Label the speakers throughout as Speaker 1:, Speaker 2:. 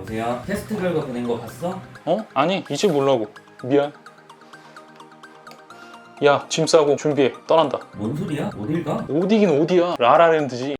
Speaker 1: 여보세요? 테스트 결과 보낸 거 봤어?
Speaker 2: 어? 아니 이제 몰라고 미안 야 짐 싸고 준비해 떠난다
Speaker 1: 뭔 소리야? 어딜 가?
Speaker 2: 어디긴 어디야 라라랜드지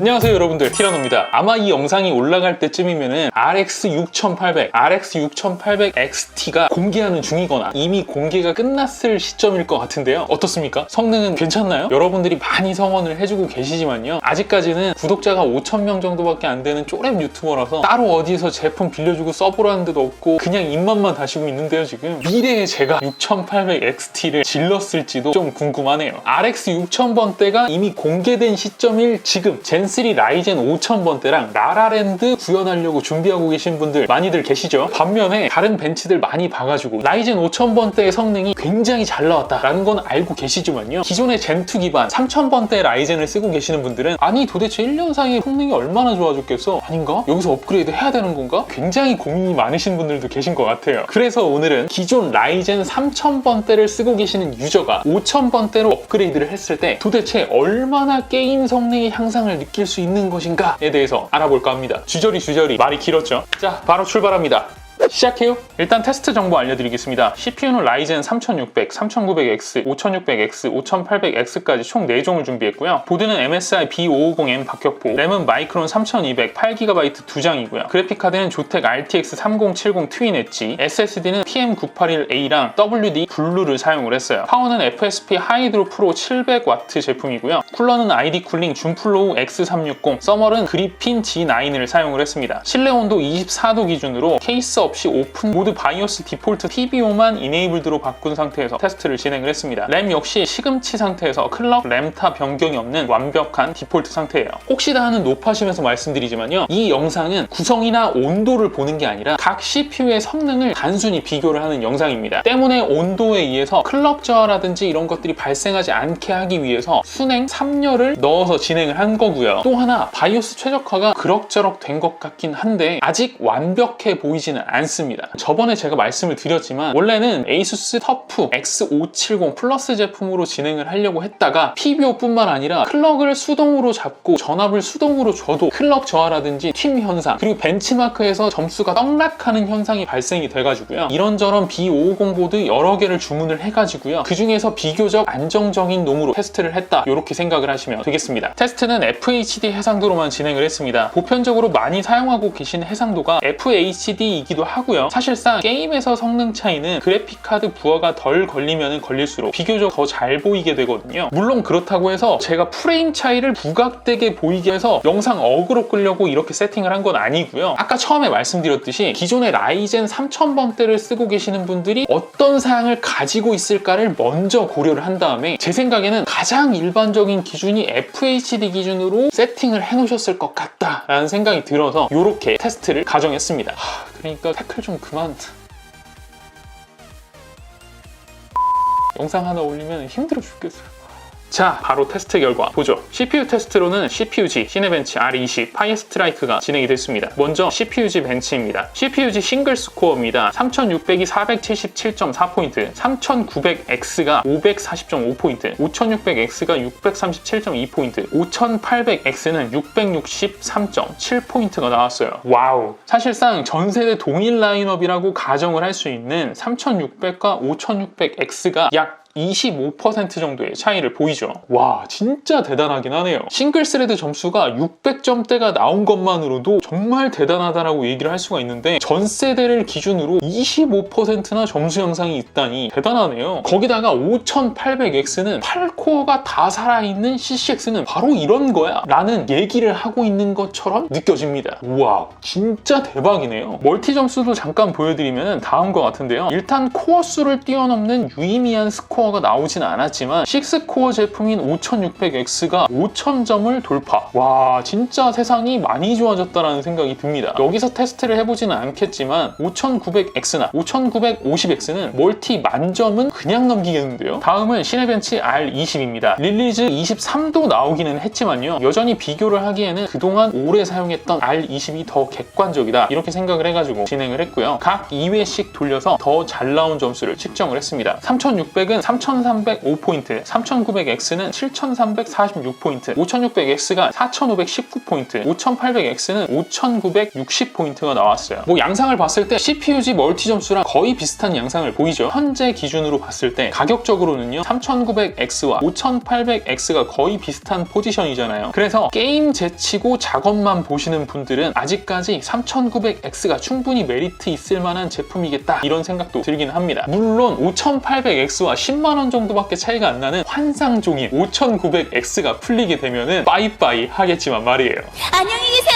Speaker 2: 안녕하세요 여러분들. 티라노입니다. 아마 이 영상이 올라갈 때쯤이면은 RX 6800, RX 6800 XT가 공개하는 중이거나 이미 공개가 끝났을 시점일 것 같은데요. 어떻습니까? 성능은 괜찮나요? 여러분들이 많이 성원을 해주고 계시지만요. 아직까지는 구독자가 5천명 정도밖에 안 되는 쪼렙 유튜버라서 따로 어디서 제품 빌려주고 써보라는 데도 없고 그냥 입맛만 다시고 있는데요 지금. 미래에 제가 6800 XT를 질렀을지도 좀 궁금하네요. RX 6000번대가 이미 공개된 시점일 지금 젠3 라이젠 5000번대랑 라라랜드 구현하려고 준비하고 계신 분들 많이들 계시죠 반면에 다른 벤치들 많이 봐가지고 라이젠 5000번대의 성능이 굉장히 잘 나왔다라는 건 알고 계시지만요 기존의 젠2 기반 3000번대 라이젠을 쓰고 계시는 분들은 아니 도대체 1년 사이에 성능이 얼마나 좋아졌겠어 아닌가? 여기서 업그레이드 해야 되는 건가? 굉장히 고민이 많으신 분들도 계신 것 같아요 그래서 오늘은 기존 라이젠 3000번대를 쓰고 계시는 유저가 5000번대로 업그레이드를 했을 때 도대체 얼마나 게임 성능의 향상을 느낄 수 있는 것인가에 대해서 알아볼까 합니다. 주저리 주저리 말이 길었죠? 자 바로 출발합니다 시작해요. 일단 테스트 정보 알려드리겠습니다. CPU는 라이젠 3600, 3900X, 5600X, 5800X까지 총 4종을 준비했고요. 보드는 MSI B550M 박격포, 램은 마이크론 3200, 8GB 2장이고요. 그래픽카드는 조텍 RTX 3070 트윈 엣지, SSD는 PM981A랑 WD 블루를 사용을 했어요. 파워는 FSP 하이드로 프로 700W 제품이고요. 쿨러는 ID 쿨링 준플로우 X360, 서멀은 그리핀 G9을 사용을 했습니다. 실내 온도 24도 기준으로 케이스 없이 오픈 모드 바이오스 디폴트 TBO만 이네이블드로 바꾼 상태에서 테스트를 진행을 했습니다. 램 역시 시금치 상태에서 클럭, 램타 변경이 없는 완벽한 디폴트 상태예요. 혹시나 하는 높아심에서 말씀드리지만요. 이 영상은 구성이나 온도를 보는 게 아니라 각 CPU의 성능을 단순히 비교를 하는 영상입니다. 때문에 온도에 의해서 클럭 저하라든지 이런 것들이 발생하지 않게 하기 위해서 순행 3열을 넣어서 진행을 한 거고요. 또 하나 바이오스 최적화가 그럭저럭 된 것 같긴 한데 아직 완벽해 보이지는 않습니다. 저번에 제가 말씀을 드렸지만 원래는 에이수스 터프 X570 플러스 제품으로 진행을 하려고 했다가 PBO뿐만 아니라 클럭을 수동으로 잡고 전압을 수동으로 줘도 클럭 저하라든지 튠 현상 그리고 벤치마크에서 점수가 떡락하는 현상이 발생이 돼가지고요. 이런저런 B550 보드 여러 개를 주문을 해가지고요. 그 중에서 비교적 안정적인 놈으로 테스트를 했다 이렇게 생각을 하시면 되겠습니다. 테스트는 FHD 해상도로만 진행을 했습니다. 보편적으로 많이 사용하고 계신 해상도가 FHD이기도 하고요. 사실상 게임에서 성능 차이는 그래픽카드 부하가 덜 걸리면 걸릴수록 비교적 더 잘 보이게 되거든요. 물론 그렇다고 해서 제가 프레임 차이를 부각되게 보이게 해서 영상 어그로 끌려고 이렇게 세팅을 한 건 아니고요. 아까 처음에 말씀드렸듯이 기존의 라이젠 3000번대를 쓰고 계시는 분들이 어떤 사양을 가지고 있을까를 먼저 고려를 한 다음에 제 생각에는 가장 일반적인 기준이 FHD 기준으로 세팅을 해 놓으셨을 것 같다라는 생각이 들어서 이렇게 테스트를 가정했습니다. 하, 그러니까 태클 좀 그만. 영상 하나 올리면 힘들어 죽겠어요. 자, 바로 테스트 결과 보죠. CPU 테스트로는 CPU-G, 시네벤치 R20, 파이어 스트라이크가 진행이 됐습니다. 먼저 CPU-G 벤치입니다. CPU-G 싱글 스코어입니다. 3600이 477.4포인트, 3900X가 540.5포인트, 5600X가 637.2포인트, 5800X는 663.7포인트가 나왔어요. 와우. 사실상 전 세대 동일 라인업이라고 가정을 할 수 있는 3600과 5600X가 약 25% 정도의 차이를 보이죠. 와, 진짜 대단하긴 하네요. 싱글 스레드 점수가 600점대가 나온 것만으로도 정말 대단하다라고 얘기를 할 수가 있는데 전 세대를 기준으로 25%나 점수 향상이 있다니 대단하네요. 거기다가 5800X는 8코어가 다 살아있는 CCX는 바로 이런 거야 라는 얘기를 하고 있는 것처럼 느껴집니다. 우와, 진짜 대박이네요. 멀티 점수도 잠깐 보여드리면 다음과 같은데요. 일단 코어 수를 뛰어넘는 유의미한 스코어 6코어가 나오진 않았지만 6코어 제품인 5600X가 5000점을 돌파. 와, 진짜 세상이 많이 좋아졌다는 생각이 듭니다. 여기서 테스트를 해보지는 않겠지만 5900X나 5950X는 멀티 만점은 그냥 넘기겠는데요. 다음은 시네벤치 R20입니다. 릴리즈 23도 나오기는 했지만요. 여전히 비교를 하기에는 그동안 오래 사용했던 R20이 더 객관적이다. 이렇게 생각을 해가지고 진행을 했고요. 각 2회씩 돌려서 더 잘 나온 점수를 측정을 했습니다. 3600은 3305포인트, 3900X는 7346포인트, 5600X가 4519포인트, 5800X는 5960포인트가 나왔어요. 뭐 양상을 봤을 때 CPUG 멀티 점수랑 거의 비슷한 양상을 보이죠. 현재 기준으로 봤을 때 가격적으로는요. 3900X와 5800X가 거의 비슷한 포지션이잖아요. 그래서 게임 제치고 작업만 보시는 분들은 아직까지 3900X가 충분히 메리트 있을 만한 제품이겠다 이런 생각도 들긴 합니다. 물론 5800X와 10만 원 정도밖에 차이가 안 나는 환상종인 5900X가 풀리게 되면은 빠이빠이 하겠지만 말이에요.
Speaker 3: 안녕히 계세요.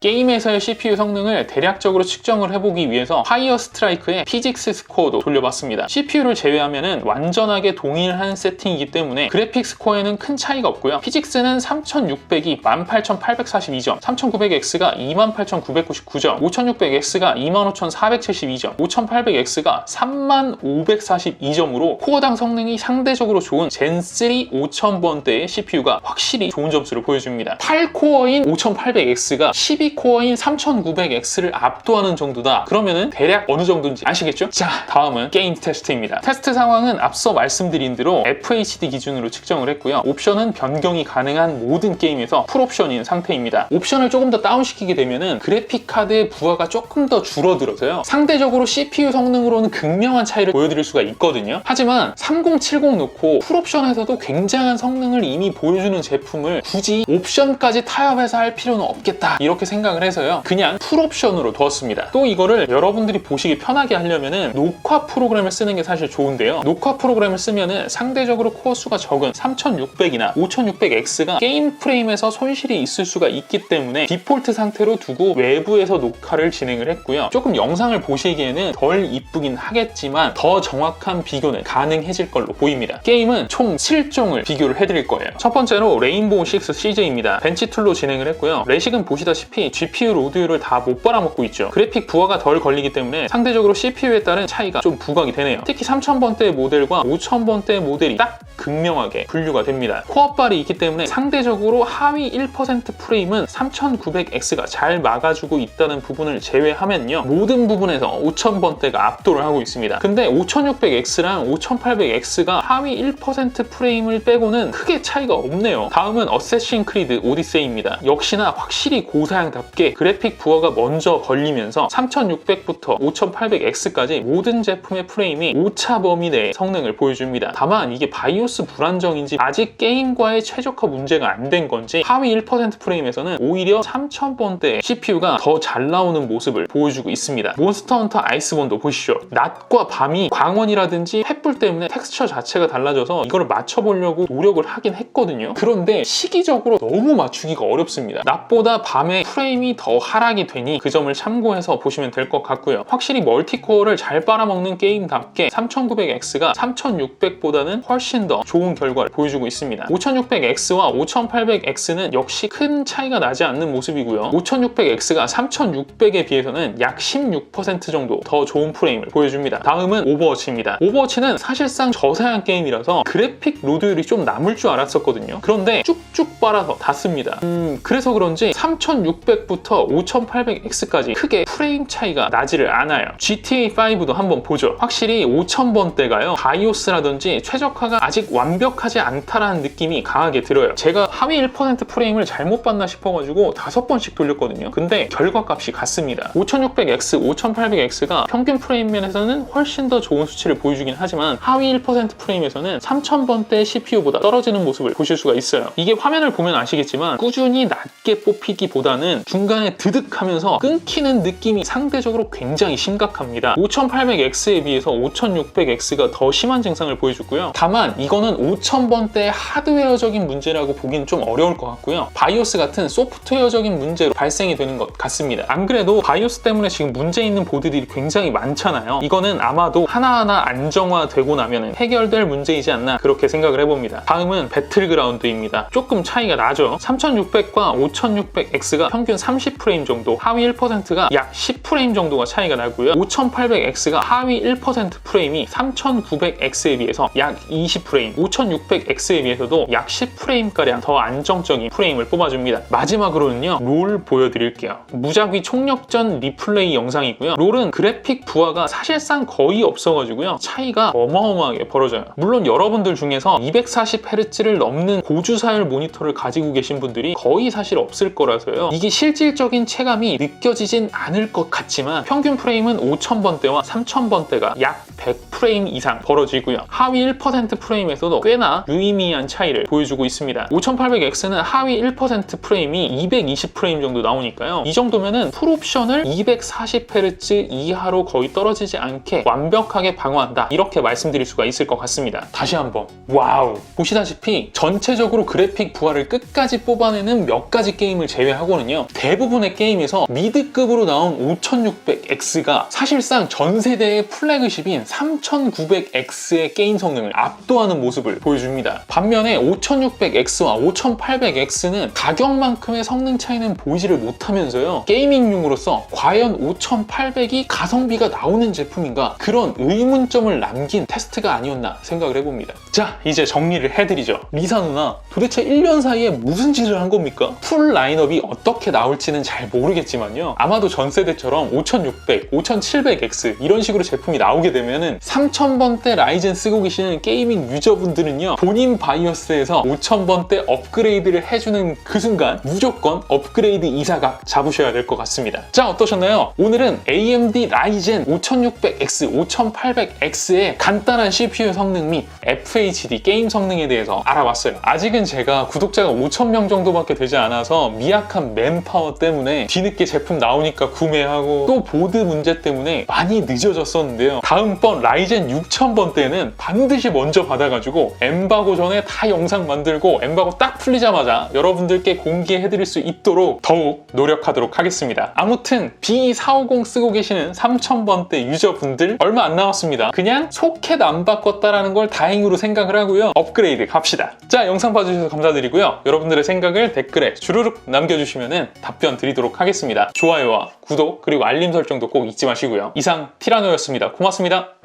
Speaker 2: 게임에서의 CPU 성능을 대략적으로 측정을 해보기 위해서 파이어 스트라이크의 피직스 스코어도 돌려봤습니다. CPU를 제외하면 완전하게 동일한 세팅이기 때문에 그래픽 스코어에는 큰 차이가 없고요. 피직스는 3600이 18842점, 3900X가 28999점, 5600X가 25472점, 5800X가 3542점으로 코어당 성능이 상대적으로 좋은 젠3 5000번대의 CPU가 확실히 좋은 점수를 보여줍니다. 8코어인 5800X가 12 코어인 3900X를 압도하는 정도다. 그러면은 대략 어느 정도인지 아시겠죠? 자, 다음은 게임 테스트입니다. 테스트 상황은 앞서 말씀드린 대로 FHD 기준으로 측정을 했고요. 옵션은 변경이 가능한 모든 게임에서 풀옵션인 상태입니다. 옵션을 조금 더 다운시키게 되면은 그래픽 카드의 부하가 조금 더 줄어들어서요. 상대적으로 CPU 성능으로는 극명한 차이를 보여드릴 수가 있거든요. 하지만 3070 놓고 풀옵션에서도 굉장한 성능을 이미 보여주는 제품을 굳이 옵션까지 타협해서 할 필요는 없겠다. 이렇게 생각 을 해서요. 그냥 풀옵션으로 두었습니다. 또 이거를 여러분들이 보시기 편하게 하려면은 녹화 프로그램을 쓰는 게 사실 좋은데요. 녹화 프로그램을 쓰면은 상대적으로 코어 수가 적은 3600이나 5600X가 게임 프레임에서 손실이 있을 수가 있기 때문에 디폴트 상태로 두고 외부에서 녹화를 진행을 했고요. 조금 영상을 보시기에는 덜 이쁘긴 하겠지만 더 정확한 비교는 가능해질 걸로 보입니다. 게임은 총 7종을 비교를 해드릴 거예요. 첫 번째로 레인보우 6 CJ입니다. 벤치 툴로 진행을 했고요. 레식은 보시다시피 GPU 로드율을 다 못 빨아먹고 있죠. 그래픽 부하가 덜 걸리기 때문에 상대적으로 CPU에 따른 차이가 좀 부각이 되네요. 특히 3000번대 모델과 5000번대 모델이 딱 극명하게 분류가 됩니다. 코어발이 있기 때문에 상대적으로 하위 1% 프레임은 3900X가 잘 막아주고 있다는 부분을 제외하면요. 모든 부분에서 5000번대가 압도를 하고 있습니다. 근데 5600X랑 5800X가 하위 1% 프레임을 빼고는 크게 차이가 없네요. 다음은 어쌔신 크리드 오디세이입니다. 역시나 확실히 고사양 답게 그래픽 부하가 먼저 걸리면서 3600부터 5800X까지 모든 제품의 프레임이 오차 범위 내의 성능을 보여줍니다. 다만 이게 바이오스 불안정인지 아직 게임과의 최적화 문제가 안 된 건지 하위 1% 프레임에서는 오히려 3000번대 CPU가 더 잘 나오는 모습을 보여주고 있습니다. 몬스터 헌터 아이스본도 보시죠. 낮과 밤이 광원이라든지 횃불 때문에 텍스처 자체가 달라져서 이걸 맞춰보려고 노력을 하긴 했거든요. 그런데 시기적으로 너무 맞추기가 어렵습니다. 낮보다 밤에 프레임이 더 하락이 되니 그 점을 참고해서 보시면 될 것 같고요. 확실히 멀티코어를 잘 빨아먹는 게임답게 3900X가 3600보다는 훨씬 더 좋은 결과를 보여주고 있습니다. 5600X와 5800X는 역시 큰 차이가 나지 않는 모습이고요. 5600X가 3600에 비해서는 약 16% 정도 더 좋은 프레임을 보여줍니다. 다음은 오버워치입니다. 오버워치는 사실상 저사양 게임이라서 그래픽 로드율이 좀 남을 줄 알았었거든요. 그런데 쭉쭉 빨아서 닿습니다. 음, 그래서 그런지 3600부터 5800X까지 크게 프레임 차이가 나지를 않아요. GTA5도 한번 보죠. 확실히 5000번대가요. 바이오스라든지 최적화가 아직 완벽하지 않다라는 느낌이 강하게 들어요. 제가 하위 1% 프레임을 잘못 봤나 싶어가지고 다섯 번씩 돌렸거든요. 근데 결과값이 같습니다. 5600X, 5800X가 평균 프레임 면에서는 훨씬 더 좋은 수치를 보여주긴 하지만 하위 1% 프레임에서는 3000번대 CPU보다 떨어지는 모습을 보실 수가 있어요. 이게 화면을 보면 아시겠지만 꾸준히 낮게 뽑히기보다는 중간에 드득하면서 끊기는 느낌이 상대적으로 굉장히 심각합니다. 5800X에 비해서 5600X가 더 심한 증상을 보여줬고요. 다만 이거는 5000번대 하드웨어적인 문제라고 보기는 좀 어려울 것 같고요. 바이오스 같은 소프트웨어적인 문제로 발생이 되는 것 같습니다. 안 그래도 바이오스 때문에 지금 문제 있는 보드들이 굉장히 많잖아요. 이거는 아마도 하나하나 안정화 되고 나면 해결될 문제이지 않나 그렇게 생각을 해봅니다. 다음은 배틀그라운드입니다. 조금 차이가 나죠. 3600과 5600X가 평균 30프레임 정도, 하위 1%가 약 10프레임 정도가 차이가 나고요. 5800X가 하위 1% 프레임이 3900X에 비해서 약 20프레임, 5600X에 비해서도 약 10프레임가량 더 안정적인 프레임을 뽑아줍니다. 마지막으로는요, 롤 보여드릴게요. 무작위 총력전 리플레이 영상이고요. 롤은 그래픽 부하가 사실상 거의 없어가지고요. 차이가 어마어마하게 벌어져요. 물론 여러분들 중에서 240Hz를 넘는 고주사율 모니터를 가지고 계신 분들이 거의 사실 없을 거라서요. 이게 실질적인 체감이 느껴지진 않을 것 같지만 평균 프레임은 5000번대와 3000번대가 약 100프레임 이상 벌어지고요. 하위 1% 프레임에서도 꽤나 유의미한 차이를 보여주고 있습니다. 5800X는 하위 1% 프레임이 220프레임 정도 나오니까요. 이 정도면은 풀옵션을 240Hz 이하로 거의 떨어지지 않게 완벽하게 방어한다. 이렇게 말씀드릴 수가 있을 것 같습니다. 다시 한번 와우! 보시다시피 전체적으로 그래픽 부하를 끝까지 뽑아내는 몇 가지 게임을 제외하고는요. 대부분의 게임에서 미드급으로 나온 5600X가 사실상 전 세대의 플래그십인 3900X의 게임 성능을 압도하는 모습을 보여줍니다. 반면에 5600X와 5800X는 가격만큼의 성능 차이는 보이지를 못하면서요. 게이밍용으로서 과연 5800이 가성비가 나오는 제품인가 그런 의문점을 남긴 테스트가 아니었나 생각을 해봅니다. 자, 이제 정리를 해드리죠. 리사 누나, 도대체 1년 사이에 무슨 짓을 한 겁니까? 풀 라인업이 어떻게 나올지는 잘 모르겠지만요. 아마도 전 세대처럼 5600, 5700X 이런 식으로 제품이 나오게 되면 은 3000번대 라이젠 쓰고 계시는 게이밍 유저분들은요. 본인 바이오스에서 5000번대 업그레이드를 해주는 그 순간 무조건 업그레이드 이사가 잡으셔야 될 것 같습니다. 자, 어떠셨나요? 오늘은 AMD 라이젠 5600X, 5800X의 간단한 CPU 성능 및 FHD 게임 성능에 대해서 알아봤어요. 아직은 제가 구독자가 5,000명 정도밖에 되지 않아서 미약한 맨파워 때문에 뒤늦게 제품 나오니까 구매하고 또 보드 문제 때문에 많이 늦어졌었는데요. 다음번 라이젠 6000번 때는 반드시 먼저 받아가지고 엠바고 전에 다 영상 만들고 엠바고 딱 풀리자마자 여러분들께 공개해드릴 수 있도록 더욱 노력하도록 하겠습니다. 아무튼 B450 쓰고 계시는 3000번대 유저분들 얼마 안 남았습니다. 그냥 소켓 안 바꿨다라는 걸 다행으로 생각을 하고요. 업그레이드 갑시다. 자, 영상 봐주셔서 감사드리고요. 여러분들의 생각을 댓글에 주르륵 남겨주시면 답변 드리도록 하겠습니다. 좋아요와 구독 그리고 알림 설정도 꼭 잊지 마시고요. 이상 티라노였습니다. 고맙습니다.